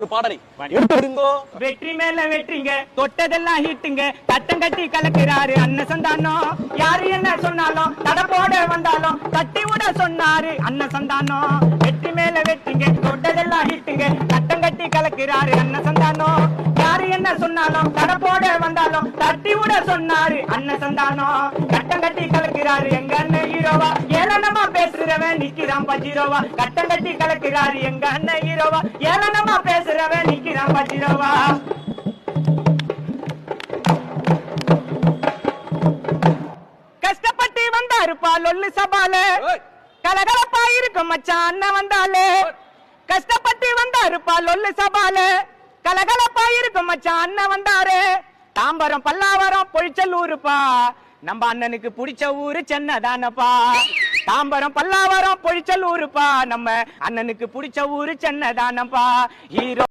ஒரு பாடலை. எடுத்து விடுங்கோ. வெற்றி மேல வெற்றிங்க தொட்டதெல்லாம் ஹிட்டுங்க. தட்டம் கட்டி கலக்கிறாரு அண்ணன் சந்தானம் யாரு என்ன சொன்னாலும் தட போட வந்தாலும் தட்டி விட சொன்னாரு அண்ணன் சந்தானம் வெற்றி மேல வெற்றிங்க தொட்டதெல்லாம் ஹிட்டுங்க. தட்டம் கட்டி கலக்கிறாரு அண்ணன் சந்தானம் யாரு என்ன சொன்னாலும் தட போட வந்தாலும் தட்டி விட சொன்னாரு அண்ணன் சந்தானம் கட்டம் கட்டி கலக்கிறாரு பேசுறவன் நிக்கிறான் பஜிரோவா கட்டம் கட்டி கலக்கிறாரு எங்க அண்ணன் ஹீரோவா. ஏளனமா பேசுறவன் நிக்கிறான் பஜிரோவா கஷ்டப்பட்டு வந்தாருப்பா லொல்லு சபால. கலகலப்பா இருக்கும் மச்சான் அண்ணன் வந்தாலே. கஷ்டப்பட்டு வந்தாருப்பா லொல்லு சபால. கலகலப்பா இருக்கும் மச்சான் அண்ணன் வந்தாரு. தாம்பரம் பல்லாவரம் பொழிச்சல்லூருப்பா நம்ம அண்ணனுக்கு பிடிச்ச ஊரு சென்னை தானப்பா தாம்பரம் பல்லாவரம் பொழிச்சல் ஊருப்பா. நம்ம அண்ணனுக்கு பிடிச்ச ஊரு சென்னை தானப்பா ஹீரோ